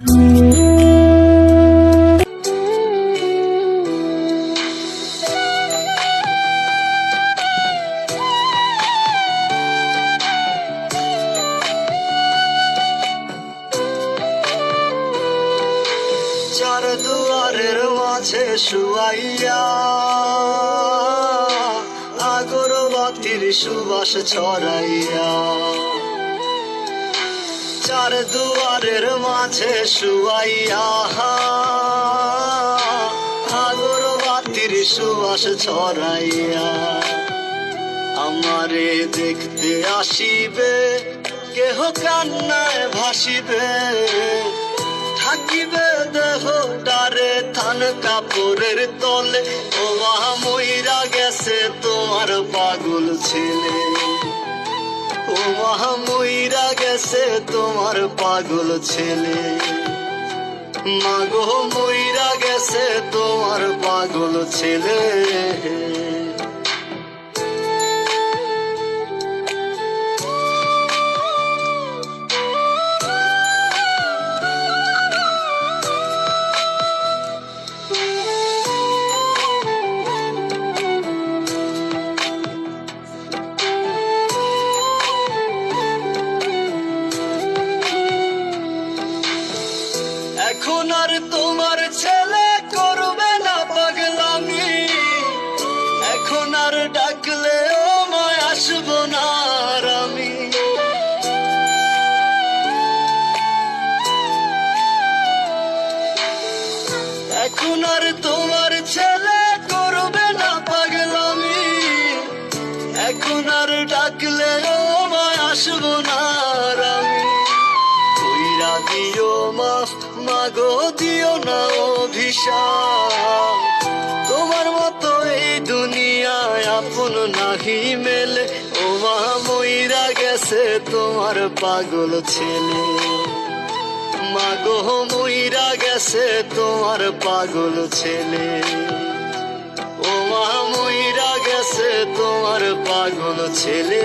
চার দুয়ারের মাঝে শুয়াইয়া আগরবাতির সুবাস ছড়াইয়া। চার দুয়ারের মাঝে শুয়াইয়া আগরবাতির সুবাস ছড়াইয়া আমারে দেখতে আসিবে, কেহ কান্নায় ভাসিবে। থাকিবে দেহ ডারে থান কাপড়ের তলে, ও ময়রা গেছে তোমার পাগল ছেলে। ও ময়রা গেছে তোমার পাগল ছেলে মাগো ময়রা গেছে তোমার পাগল ছেলে তোমার ছেলে করবে না পাগলামি। এখন আর ডাকলে ও মায় আসব না আমি। কইরা দিও মাফ, মাগো দিও না অভিশাপ। তোমার মতো এই দুনিয়ায় আপন নাহি মেলে। ও মা মইরা গেছে তোমার পাগল ছেলে। মাগো মইরা গেছে তোমার পাগল ছেলে। ও মা মইরা গেছে তোমার পাগল ছেলে।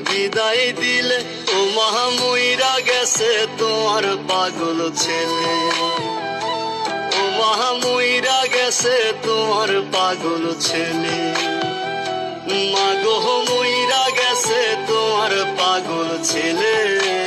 বিদায় দিলে ও মহামুইরা গেছে তোমার পাগল ছেলে। ও মহামুইরা গেছে তোমার পাগল ছেলে। মাগো মইরা গেছে তোমার পাগল ছেলে।